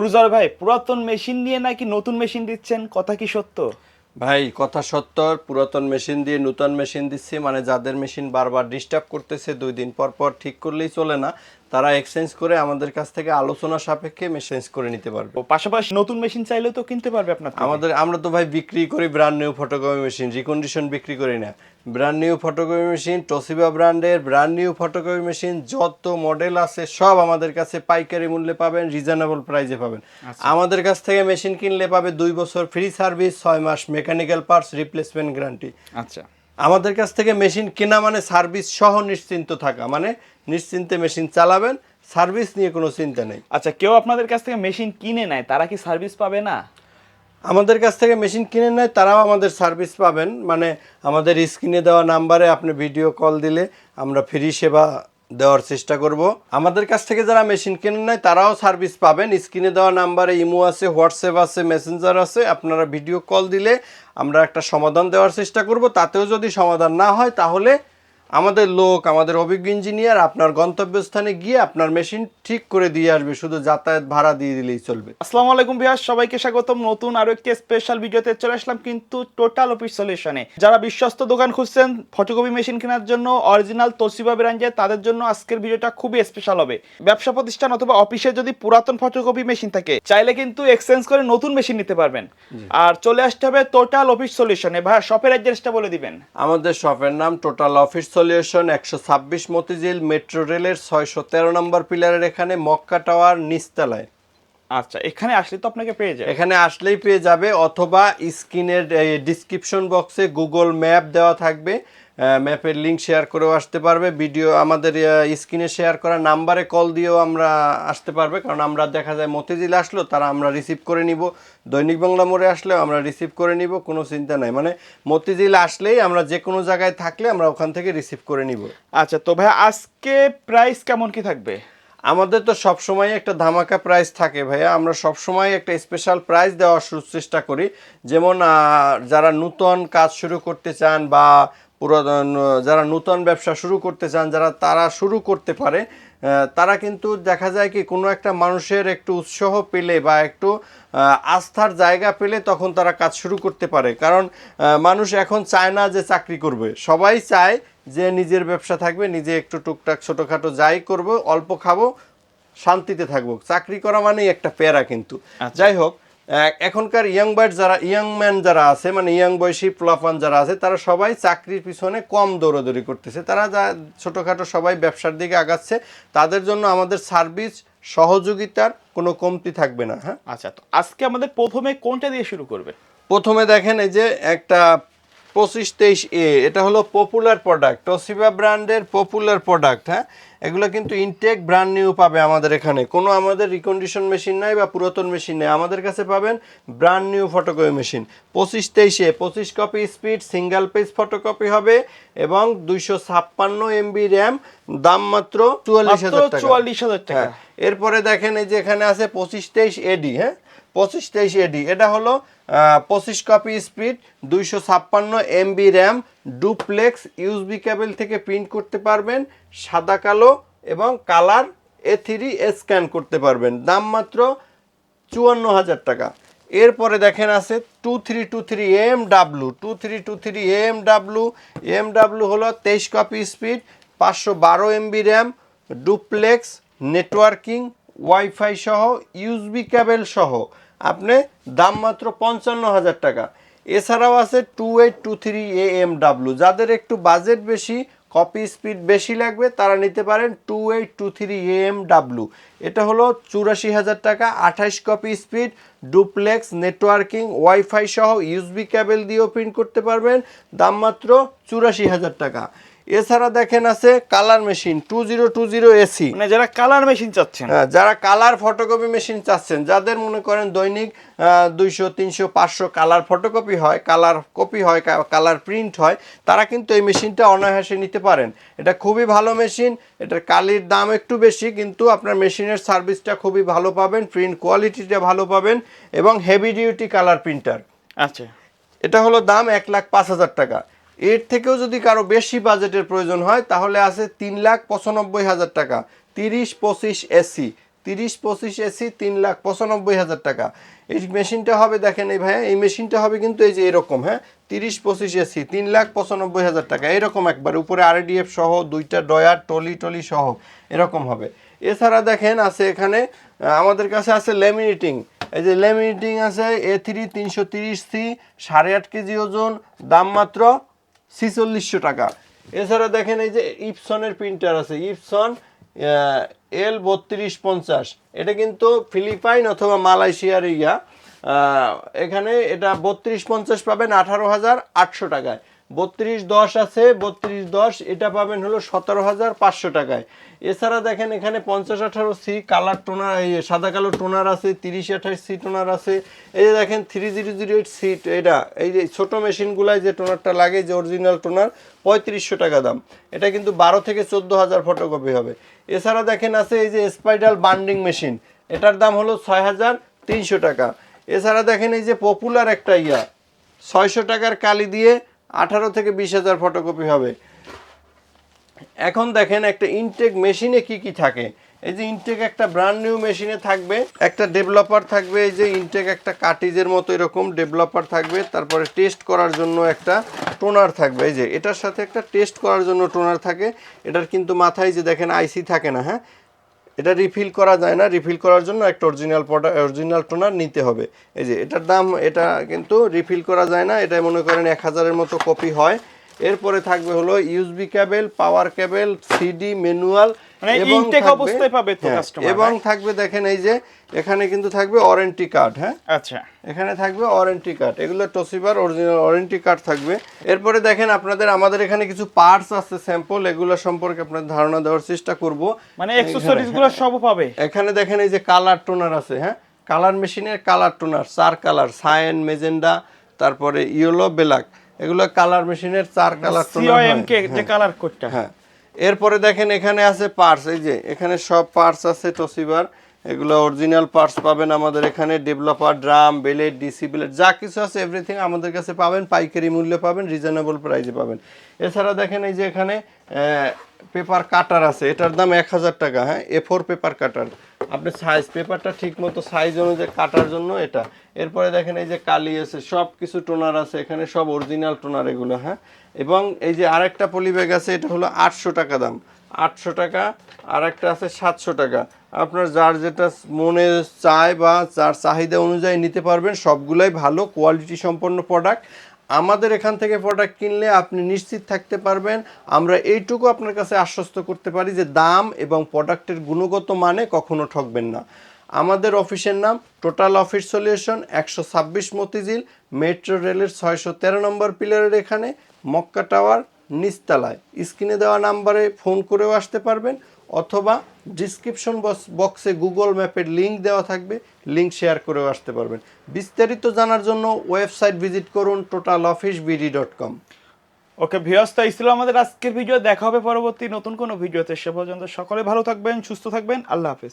Cruiser ভাই, পুরাতন machine দিয়ে নাকি নতুন মেশিন দিচ্ছেন? কথা কি সত্য? ভাই, কথা সত্য, পুরাতন মেশিন দিয়ে নতুন মেশিন দিচ্ছি মানে যাদের মেশিন বারবার ডিস্টার্ব করতেছে, দুই দিন পর পর ঠিক করলেই চলে না। তারা এক্সচেঞ্জ করে আমাদের কাছ থেকে আলোচনা সাপেক্ষে মেসেঞ্জ করে নিতে পারবে। পাশাপাশি নতুন মেশিন চাইলেও তো কিনতে পারবে আপনার আমাদের আমরা তো ভাই বিক্রি করি brand new photocopy machine recondition বিক্রি করি না। Brand new photocopy machine Toshiba ব্র্যান্ডের ব্র্যান্ড নিউ ফটোকপি মেশিন যত মডেল আছে সব আমাদের কাছে পাইকারি মূল্যে পাবেন রিজনেবল প্রাইসে পাবেন। আমাদের কাছ থেকে মেশিন কিনলে পাবে দুই বছর ফ্রি সার্ভিস ছয় মাস মেকানিক্যাল পার্টস রিপ্লেসমেন্ট গ্যারান্টি আচ্ছা। আমাদের কাছ থেকে মেশিন কেনা মানে সার্ভিস সহ নিশ্চিন্ত থাকা মানে নিশ্চিন্তে মেশিন চালাবেন সার্ভিস নিয়ে কোনো চিন্তা নেই। আচ্ছা কেউ আপনাদের কাছ থেকে মেশিন কিনে নেয় তারা কি সার্ভিস পাবে না? আমাদের কাছ থেকে মেশিন কিনে নেয় তারাও আমাদের সার্ভিস পাবেন মানে আমাদের স্ক্রিনে দেওয়া নাম্বারে আপনি ভিডিও কল দিলে আমরা ফ্রি সেবা দেওয়ার চেষ্টা করব। আমাদের কাছ থেকে যারা মেশিন কেনেন নাই, তারাও সার্ভিস পাবেন। স্ক্রিনে দেওয়া নাম্বারে ইমো আছে হোয়াটসঅ্যাপ আছে মেসেঞ্জার আছে। আপনারা ভিডিও কল দিলে আমরা একটা সমাধান দেওয়ার চেষ্টা করব। তাতেও যদি সমাধান না হয়, তাহলে আমাদের লোক আমাদের অভিজ্ঞ ইঞ্জিনিয়ার আপনার গন্তব্যস্থানে গিয়ে আপনার মেশিন ঠিক করে দিয়ে আসবে শুধু যাতায়াত ভাড়া দিয়ে দিলেই চলবে। আসসালামু আলাইকুম ভিউয়ার্স সবাইকে স্বাগতম নতুন আরও একটি স্পেশাল ভিডিওতে চলে আসলাম কিন্তু টোটাল অফিস সলিউশনে যারা বিশ্বস্ত দোকান খুঁজছেন ফটোকপি মেশিন কেনার জন্য অরিজিনাল তোসিবা ব্র্যান্ডের তাদের জন্য আজকের ভিডিওটা খুবই স্পেশাল হবে। ব্যবসা প্রতিষ্ঠান অথবা অফিসে যদি পুরাতন ফটোকপি মেশিন থাকে চাইলে কিন্তু এক্সচেঞ্জ করে নতুন মেশিন নিতে পারবেন। আর চলে আসতে হবে টোটাল অফিস সলিউশনে ভাই শপের অ্যাড্রেসটা বলে দিবেন। আমাদের শপের নাম টোটাল অফিস সলিউশন একশো ছাব্বিশ মতিঝিল মেট্রো রেলের ছয়শো তেরো নম্বর পিলারের এখানে মক্কা টাওয়ার নিচতলায়। আচ্ছা এখানে আসলে তো আপনাকে পেয়ে যাবে। এখানে আসলেই পেয়ে যাবে অথবা স্ক্রিনের ডিসক্রিপশন বক্সে গুগল ম্যাপ দেওয়া থাকবে। ম্যাপের লিঙ্ক শেয়ার করেও আসতে পারবে। ভিডিও আমাদের স্ক্রিনে শেয়ার করা নাম্বারে কল দিয়েও আমরা আসতে পারবে। কারণ আমরা দেখা যায় মতিঝিল আসলো তারা আমরা রিসিভ করে নিব। দৈনিক বাংলা মোড়ে আসলেও আমরা রিসিভ করে নিব কোনো চিন্তা নাই। মানে মতিঝিল আসলেই আমরা যে কোনো জায়গায় থাকলে আমরা ওখান থেকে রিসিভ করে নিব। আচ্ছা তো ভাই আজকে প্রাইস কেমন কি থাকবে? আমাদের তো সবসময় একটা ধামাকা প্রাইস থাকে ভাইয়া। আমরা সবসময় একটা স্পেশাল প্রাইস দেওয়ার চেষ্টা করি। যেমন যারা নূতন কাজ শুরু করতে চান বা পুরাতন যারা নূতন ব্যবসা শুরু করতে চান যারা তারা শুরু করতে পারে তারা কিন্তু দেখা যায় কি কোনো একটা মানুষের একটু উৎসাহ পেলে বা একটু আস্থার জায়গা পেলে তখন তারা কাজ শুরু করতে পারে। কারণ মানুষ এখন চায় না যে চাকরি করবে। সবাই চায় যে নিজের ব্যবসা থাকবে নিজে একটু টুকটাক ছোটোখাটো যাই করব অল্প খাব শান্তিতে থাকব। চাকরি করা মানেই একটা প্যারা কিন্তু। যাই হোক এখনকার ইয়াং বয়স যারা ইয়াং ম্যান যারা আছে মানে ইয়াং বয়সী প্লাফান যারা আছে তারা সবাই চাকরির পিছনে কম দৌড়াদৌড়ি করতেছে। তারা যা ছোটোখাটো সবাই ব্যবসার দিকে আগাচ্ছে। তাদের জন্য আমাদের সার্ভিস সহযোগিতার কোনো কমতি থাকবে না হ্যাঁ? আচ্ছা তো আজকে আমাদের প্রথমে কোনটা দিয়ে শুরু করবে? প্রথমে দেখেন এই যে একটা পঁচিশ তেইশ এ এটা হলো পপুলার প্রোডাক্ট টসিবা ব্র্যান্ডের পপুলার প্রোডাক্ট হ্যাঁ? এগুলো কিন্তু ইনটেক ব্র্যান্ড নিউ পাবে আমাদের এখানে। কোনো আমাদের রিকন্ডিশন মেশিন নাই বা পুরাতন মেশিন নেই। আমাদের কাছে পাবেন ব্র্যান্ড নিউ ফটোকপি মেশিন পঁচিশ তেইশে পঁচিশ copy speed single page photocopy হবে এবং দুইশো ছাপ্পান্ন এমবি র্যাম দাম মাত্র চুয়াল্লিশ হাজার টাকা। চুয়াল্লিশ হাজার টাকা। হ্যাঁ। এরপরে দেখেন এই যে এখানে আছে পঁচিশ তেইশ এডি হ্যাঁ? পঁচিশ তেইশ এডি এটা হলো পঁচিশ কপি স্পিড, দুইশো ছাপ্পান্ন MB RAM duplex USB cable থেকে প্রিন্ট করতে পারবেন, সাদা, কালো এবং কালার এ থ্রি স্ক্যান করতে পারবেন। দাম মাত্র চুয়ান্ন হাজার টাকা। এরপরে দেখেন আছে two three two three M W two three two three M W M W হলো তেইশ কপি স্পিড, পাঁচশো বারো MB RAM duplex, networking WiFi সহ ইউএসবি কেবল সহ। আপনি দাম মাত্র পঞ্চান্ন হাজার টাকা। এছাড়াও আছে two eight two three A M W যাদের একটু বাজেট বেশি কপি স্পিড বেশি লাগবে, তারা নিতে পারেন two eight two three A M W এটা হলো চুরাশি হাজার টাকা আঠাইশ copy speed duplex networking WiFi সহ ইউএসবি কেবল দিয়েও প্রিন্ট করতে পারবেন। দাম মাত্র চুরাশি হাজার টাকা। এছাড়া দেখেন আছে colour machine two zero two zero AC মানে যারা কালার মেশিন চাচ্ছেন। হ্যাঁ, যারা কালার ফটোকপি মেশিন চাচ্ছেন যাদের মনে করেন দৈনিক দুইশো তিনশো পাঁচশো কালার ফটোকপি হয় কালার কপি হয় কালার প্রিন্ট হয় তারা কিন্তু এই মেশিনটা অনায়াসে নিতে পারেন। এটা খুবই ভালো মেশিন এটার কালির দাম একটু বেশি কিন্তু আপনার মেশিনের সার্ভিসটা খুবই ভালো পাবেন প্রিন্ট কোয়ালিটিটা ভালো পাবেন এবং হেভি ডিউটি কালার প্রিন্টার। আচ্ছা। এটা হলো দাম এক লাখ পাঁচ হাজার টাকা। এর থেকেও যদি কারও বেশি বাজেটের প্রয়োজন হয়, তাহলে আছে তিন লাখ পঁচানব্বই হাজার টাকা। তিরিশ পঁচিশ এসি। তিরিশ পঁচিশ এসি, তিন লাখ পঁচানব্বই হাজার টাকা। এই মেশিনটা হবে, দেখেন এই ভাইয়া, এই মেশিনটা হবে কিন্তু এই যে এরকম হ্যাঁ? তিরিশ পঁচিশ এসি, তিন লাখ পঁচানব্বই হাজার টাকা। এরকম একবার, উপরে আরডিএফ সহ, দুইটা ডয়ার টলি টলি সহ, এরকম হবে। এছাড়া দেখেন আছে এখানে আমাদের কাছে আছে লেমিনেটিং এই যে লেমিনেটিং আছে, এ থ্রি তিনশো তিরিশ সি, সাড়ে আট কেজি ওজন, দাম মাত্র ছিচল্লিশশো টাকা। এছাড়া দেখেন এই যে ইপসনের প্রিন্টার আছে, ইপসন এল বত্রিশ পঞ্চাশ। এটা কিন্তু ফিলিপাইন অথবা মালয়েশিয়ার ইয়া। এখানে এটা বত্রিশ পঞ্চাশ পাবেন আঠারো হাজার আটশো টাকায়। বত্রিশ দশ আছে, বত্রিশ দশ, এটা পাবেন হলো সতেরো হাজার পাঁচশো টাকায়। এছাড়া দেখেন এখানে পঞ্চাশ আঠারো সি, কালার টোনার সাদা কালো টোনার আছে, তিরিশ আঠাশ সি টোনার আছে। এই যে দেখেন three zero zero eight C, এটা, এই যে ছোটো মেশিনগুলায় যে টোনারটা লাগে, যে অরিজিনাল টোনার, পঁয়ত্রিশশো টাকা দাম। এটা কিন্তু বারো থেকে চোদ্দ হাজার ফটোকপি হবে। এছাড়া দেখেন আছে এই যে স্পাইডাল বান্ডিং মেশিন এটার দাম হলো ছয় হাজার তিনশো টাকা। এছাড়া দেখেন এই যে পপুলার একটা ইয়া, ছয়শো টাকার কালি দিয়ে আঠারো থেকে বিশ হাজার ফটোকপি হবে। এখন দেখেন একটা ইনটেক মেশিনে কি কি থাকে। এই যে ইনটেক একটা ব্র্যান্ড নিউ মেশিনে থাকবে, একটা ডেভেলপার থাকবে, এই যে ইনটেক একটা কাটিজের মতো এরকম ডেভেলপার থাকবে, তারপরে টেস্ট করার জন্য একটা টোনার থাকবে। এই যে এটার সাথে একটা টেস্ট করার জন্য টোনার থাকে, এটার কিন্তু মাথায় যে দেখেন আইসি থাকে না হ্যাঁ? এটা রিফিল করা যায় না। রিফিল করার জন্য একটা অরিজিনাল প্রোডাক্ট অরিজিনাল টোনার নিতে হবে। এই যে, এটার দাম, এটা কিন্তু রিফিল করা যায় না। এটা মনে করেন এক হাজারের মতো কপি হয়। এরপরে থাকবে হলো USB cable power cable CD manual মানে intake অবস্থায় পাবে তো এবং হ্যাঁ? থাকবে দেখেন এই যে এখানে কিন্তু থাকবে ওয়ারেন্টি কার্ড হ্যাঁ? আচ্ছা। এখানে থাকবে ওয়ারেন্টি কার্ড এগুলো টসিবার অরিজিনাল ওয়ারেন্টি কার্ড থাকবে। এরপরে দেখেন আপনাদের আমাদের এখানে কিছু পার্টস আছে স্যাম্পল এগুলো সম্পর্কে আপনাদের ধারণা দেওয়ার চেষ্টা করব। মানে অ্যাক্সেসরিজগুলো সব পাবে? এখানে দেখেন এই যে কালার টোনার আছে হ্যাঁ? কালার মেশিনের কালার টোনার চার কালার সায়েন মেজেন্ডা তারপরে ইয়েলো ব্ল্যাক এগুলো কালার মেশিনের চার কালার টোনার সিওএম কে যে কালার কোডটা হ্যাঁ। এরপরে দেখেন এখানে আছে পার্টস এই যে এখানে সব পার্টস আছে টসিবার এগুলো অরিজিনাল পার্টস পাবেন আমাদের এখানে developer drum belt DC belt যা কিছু আছে এভরিথিং আমাদের কাছে পাবেন পাইকারি মূল্যে পাবেন রিজনেবল প্রাইসে পাবেন। এছাড়া দেখেন এই যে এখানে পেপার কাটার আছে এটার দাম এক হাজার টাকা হ্যাঁ এ ফোর পেপার কাটার আপনি সাইজ পেপারটা ঠিক মতো সাইজ অনুযায়ী কাটার জন্য এটা। এরপরে দেখেন এই যে কালি আছে সব কিছু টোনার আছে, এখানে সব অরিজিনাল টোনার এগুলো হ্যাঁ? এবং এই যে আরেকটা পলি ব্যাগ আছে, এটা হলো আটশো টাকা দাম। আটশো টাকা আর একটা আছে সাতশো টাকা। আপনার যার যেটা মনে চায় বা যার চাহিদা অনুযায়ী নিতে পারবেন, সবগুলাই ভালো কোয়ালিটি সম্পন্ন প্রোডাক্ট আমাদের এখান থেকে প্রোডাক্ট কিনলে আপনি নিশ্চিত থাকতে পারবেন। আমরা এইটুকু আপনার কাছে আশ্বস্ত করতে পারি যে দাম এবং প্রোডাক্টের গুণগত মানে কখনো ঠকবেন না। আমাদের অফিসের নাম টোটাল অফিস সলিউশন একশো ছাব্বিশ মতিঝিল মেট্রো রেলের ছয়শো তেরো নম্বর পিলারের এখানে, মক্কা টাওয়ার, নিচতলায়। স্ক্রিনে দেওয়া নাম্বারে ফোন করেও আসতে পারবেন। অথবা ডিসক্রিপশন বক্সে গুগল ম্যাপের লিঙ্ক দেওয়া থাকবে লিঙ্ক শেয়ার করেও আসতে পারবেন। বিস্তারিত জানার জন্য ওয়েবসাইট ভিজিট করুন total office BD dot com okay viewers তাই ছিল আমাদের আজকের ভিডিও দেখা হবে পরবর্তী নতুন কোনো ভিডিওতে সে পর্যন্ত সকলে ভালো থাকবেন, সুস্থ থাকবেন। আল্লাহ হাফেজ।